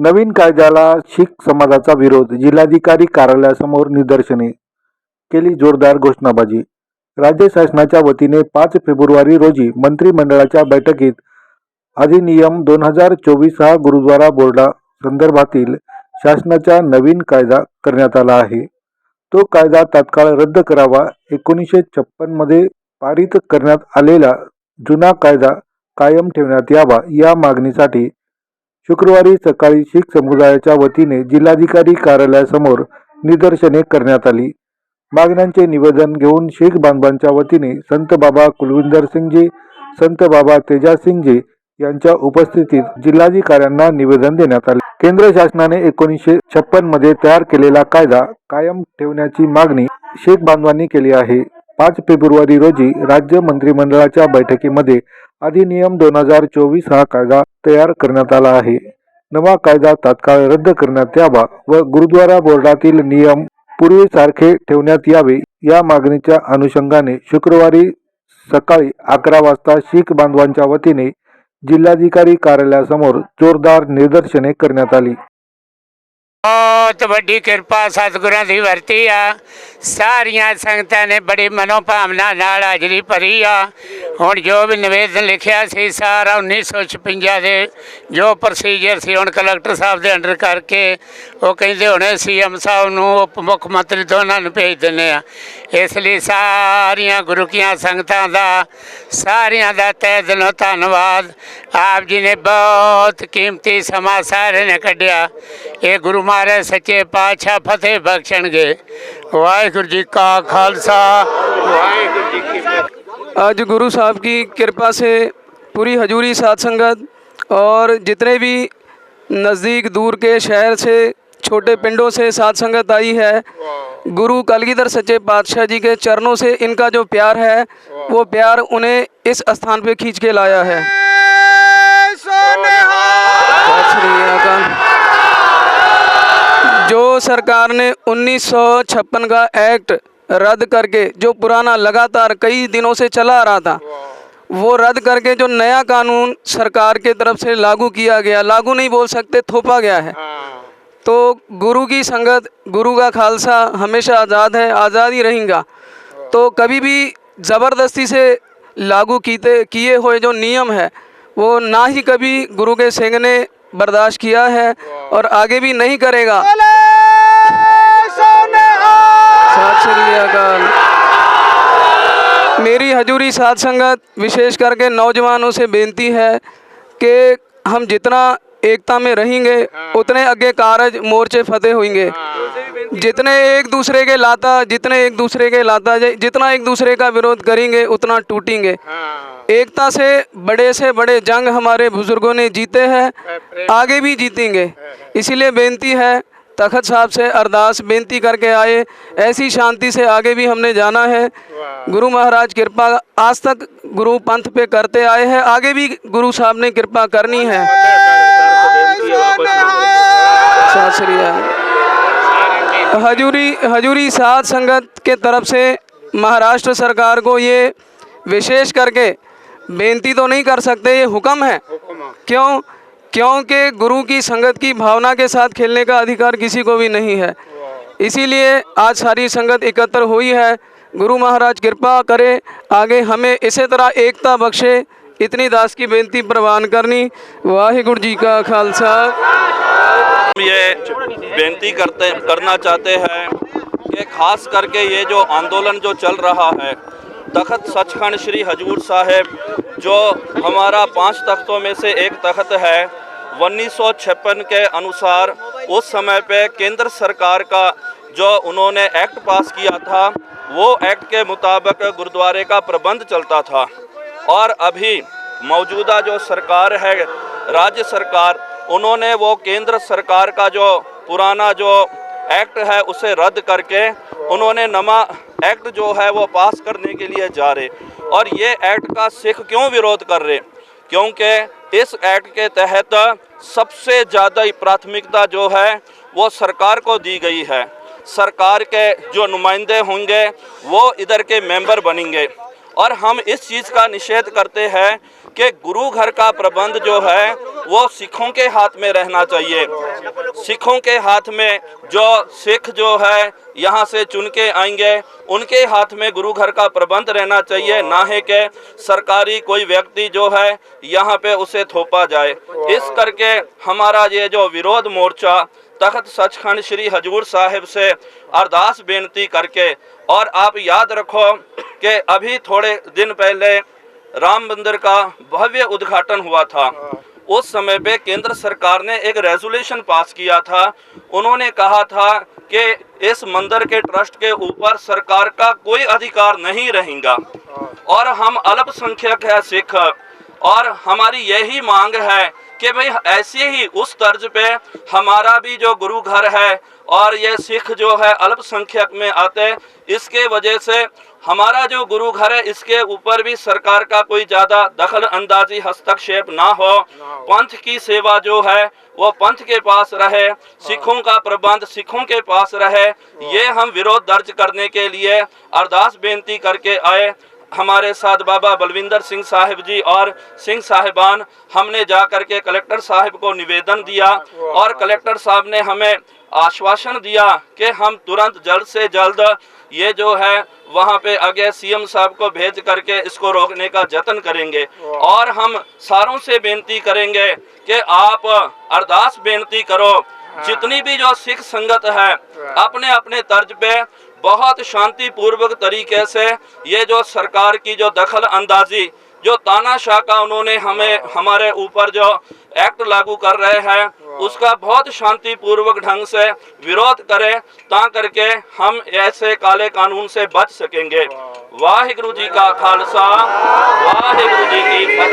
नवीन कायद्याला शीख समाजाचा विरोध जिल्हाधिकारी कार्यालयासमोर निदर्शने केली जोरदार घोषणाबाजी. राज्य शासनाच्या वतीने पाच फेब्रुवारी रोजी मंत्रिमंडळाच्या बैठकीत अधिनियम दोन हजार चोवीस हा गुरुद्वारा बोर्डा संदर्भातील शासनाचा नवीन कायदा करण्यात आला आहे. तो कायदा तात्काळ रद्द करावा एकोणीसशे छप्पनमध्ये पारित करण्यात आलेला जुना कायदा कायम ठेवण्यात यावा या मागणीसाठी शुक्रवारी सकाळी शीख समुदायाच्या वतीने जिल्हाधिकारी कार्यालयासमोर निदर्शने करण्यात आली. मागण्यांचे निवेदन घेऊन शीख बांधवांच्या वतीने संत बाबा कुलविंदर सिंगजी संत बाबा तेजासिंगजी यांच्या उपस्थितीत जिल्हाधिकाऱ्यांना निवेदन देण्यात आले. केंद्र शासनाने एकोणीसशे छप्पनमध्ये तयार केलेला कायदा कायम ठेवण्याची मागणी शेख बांधवांनी केली आहे. पाच फेब्रुवारी रोजी राज्य मंत्रिमंडळाच्या बैठकीमध्ये अधिनियम दोन हजार चोवीस हा कायदा तयार करण्यात आला आहे. नवा कायदा तात्काळ रद्द करण्यात यावा व गुरुद्वारा बोर्डातील नियम पूर्वीसारखे ठेवण्यात यावे या मागणीच्या अनुषंगाने शुक्रवारी सकाळी अकरा वाजता शीख बांधवांच्या वतीने जिल्हाधिकारी कार्यालयासमोर जोरदार निदर्शने करण्यात आली. ਵੱਡੀ ਕਿਰਪਾ ਸਤਿਗੁਰਾਂ ਦੀ ਵਰਤੀ ਆ ਸਾਰੀਆਂ ਸੰਗਤਾਂ ਨੇ ਬੜੀ ਮਨੋਭਾਵਨਾ ਨਾਲ ਹਾਜ਼ਰੀ ਭਰੀ ਆ ਹੁਣ ਜੋ ਵੀ ਨਿਵੇਦਨ ਲਿਖਿਆ ਸੀ ਸਾਰਾ 1956 ਦੇ ਜੋ ਪ੍ਰੋਸੀਜਰ ਸੀ, ਹੁਣ ਕਲੈਕਟਰ ਸਾਹਿਬ ਦੇ ਅੰਡਰ ਕਰਕੇ ਉਹ ਕਹਿੰਦੇ ਹੁਣੇ ਸੀਐਮ ਸਾਹਿਬ ਨੂੰ ਉਪ ਮੁੱਖ ਮੰਤਰੀ ਦੋਨਾਂ ਨੂੰ ਭੇਜ ਦਿੰਦੇ ਆ ਇਸ ਲਈ ਸਾਰੀਆਂ ਗੁਰੂ ਕੀਆਂ ਸੰਗਤਾਂ ਦਾ, ਸਾਰਿਆਂ ਦਾ ਤਹਿ ਦਿਲੋਂ ਧੰਨਵਾਦ। ਆਪ ਜੀ ਨੇ ਬਹੁਤ ਕੀਮਤੀ ਸਮਾਂ ਸਾਰੇ ਨੇ ਕੱਢਿਆ। ਇਹ ਗੁਰੂ ਮਹਾਰਾਜ ਸੱਚੇ ਪਾਤਸ਼ਾਹ ਫਤਿਹ ਬਖਸ਼ਣਗੇ। ਵਾਹਿਗੁਰੂ ਜੀ ਕਾ ਖਾਲਸਾ, ਵਾਹਿਗੁਰੂ ਜੀ ਕੀ ਫਤਿਹ। आज गुरु साहब की कृपा से पूरी हजूरी साध संगत और जितने भी नज़दीक दूर के शहर से, छोटे पिंडों से साध संगत आई है, गुरु कलगीधर सच्चे पातशाह जी के चरणों से इनका जो प्यार है, वो प्यार उन्हें इस स्थान पे खींच के लाया है सत। जो सरकार ने 1956 का एक्ट रद्द करके जो पुराना लगातार कई दिनों से चला आ रहा था, वो रद्द करके जो नया कानून सरकार के तरफ़ से लागू किया गया, लागू नहीं बोल सकते, थोपा गया है। तो गुरु की संगत, गुरु का खालसा हमेशा आज़ाद है, आज़ाद ही रहेगा। तो कभी भी ज़बरदस्ती से लागू कीते, किए हुए जो नियम है, वो ना ही कभी गुरु के सिंह ने बर्दाश्त किया है और आगे भी नहीं करेगा। मेरी हजूरी साध संगत विशेष करके नौजवानों से बेनती है कि हम जितना एकता में रहेंगे उतने आगे कारज मोर्चे फतेह होंगे। जितने एक दूसरे के लाता जितने एक दूसरे के लाता जितना एक दूसरे का विरोध करेंगे उतना टूटेंगे। एकता से बड़े से बड़े जंग हमारे बुज़ुर्गों ने जीते हैं आगे भी जीतेंगे। इसीलिए बेनती है तखत साहब से अरदास बेनती करके आए ऐसी शांति से आगे भी हमने जाना है गुरु महाराज कृपा आज तक गुरु पंथ पे करते आए हैं आगे भी गुरु साहब ने कृपा करनी है सत श्री हजूरी हजूरी साध संगत के तरफ़ से महाराष्ट्र सरकार को ये विशेष करके बेनती तो नहीं कर सकते ये हुक्म है क्यों क्योंकि गुरु की संगत की भावना के साथ खेलने का अधिकार किसी को भी नहीं है। इसीलिए आज सारी संगत एकत्र हुई है। गुरु महाराज कृपा करे, आगे हमें इसी तरह एकता बख्शे। इतनी दास की बेनती प्रवान करनी। वाहिगुरु जी का खालसा। हम ये बेनती करते, करना चाहते हैं कि खास करके ये जो आंदोलन जो चल रहा है, तखत सचखंड श्री हजूर साहिब जो हमारा पाँच तख्तों में से एक तख्त है, उन्नीस सौ छप्पन के अनुसार उस समय पे केंद्र सरकार का जो उन्होंने एक्ट पास किया था, वो एक्ट के मुताबिक गुरुद्वारे का प्रबंध चलता था। और अभी मौजूदा जो सरकार है, राज्य सरकार, उन्होंने वो केंद्र सरकार का जो पुराना जो एक्ट है, उसे रद्द करके उन्होंने नवा एक्ट जो है वो पास करने के लिए जा रहे। और ये एक्ट का सिख क्यों विरोध कर रहे? क्योंकि इस एक्ट के तहत सबसे ज़्यादा प्राथमिकता जो है वो सरकार को दी गई है। सरकार के जो नुमाइंदे होंगे, वो इधर के मेंबर बनेंगे। और हम इस चीज़ का निषेध करते हैं कि गुरु घर का प्रबंध जो है, वो सिखों के हाथ में रहना चाहिए। सिखों के हाथ में जो सिख जो है, यहाँ से चुन के आएँगे, उनके हाथ में गुरु घर का प्रबंध रहना चाहिए। ना है कि सरकारी कोई व्यक्ति जो है, यहाँ पे उसे थोपा जाए। इस करके हमारा ये जो विरोध मोर्चा, तख्त सचखंड श्री हजूर साहिब से अरदास बेनती करके, और आप याद रखो कि अभी थोड़े दिन पहले राम मंदिर का भव्य उद्घाटन हुआ था। उस समय पे केंद्र सरकार ने एक रेजोल्यूशन पास किया था। उन्होंने कहा था कि इस मंदिर के ट्रस्ट के ऊपर सरकार का कोई अधिकार नहीं रहेगा। और हम अल्पसंख्यक है सिख और हमारी यही मांग है कि भाई ऐसे ही उस तर्ज पे हमारा भी जो गुरु घर है और ये सिख जो है अल्पसंख्यक में आते हैं। इसके वजह से हमारा जो गुरु घर है, इसके ऊपर भी सरकार का कोई ज़्यादा दखल अंदाजी, हस्तक्षेप ना हो। पंथ की सेवा जो है, वो पंथ के पास रहे, सिखों का प्रबंध सिखों के पास रहे। ये हम विरोध दर्ज करने के लिए अरदास बेनती करके आए। हमारे साथ बाबा बलविंदर सिंह साहिब जी और सिंह साहिबान, हमने जा कर के कलेक्टर साहब को निवेदन दिया और कलेक्टर साहब ने हमें आश्वासन दिया कि हम तुरंत जल्द से जल्द ये जो है वहाँ पे आगे सीएम साहब को भेज करके इसको रोकने का जतन करेंगे। और हम सारों से बेनती करेंगे कि आप अरदास बेनती करो जितनी भी जो सिख संगत है अपने अपने तर्ज पे बहुत शांतिपूर्वक तरीके से ये जो सरकार की जो दखल अंदाजी जो तानाशाह का उन्होंने हमें हमारे ऊपर जो एक्ट लागू कर रहे हैं उसका बहुत शांतिपूर्वक ढंग से विरोध करें ता करके हम ऐसे काले कानून से बच सकेंगे। वाहिगुरु जी का खालसा वाहिगुरु जी की फतेह।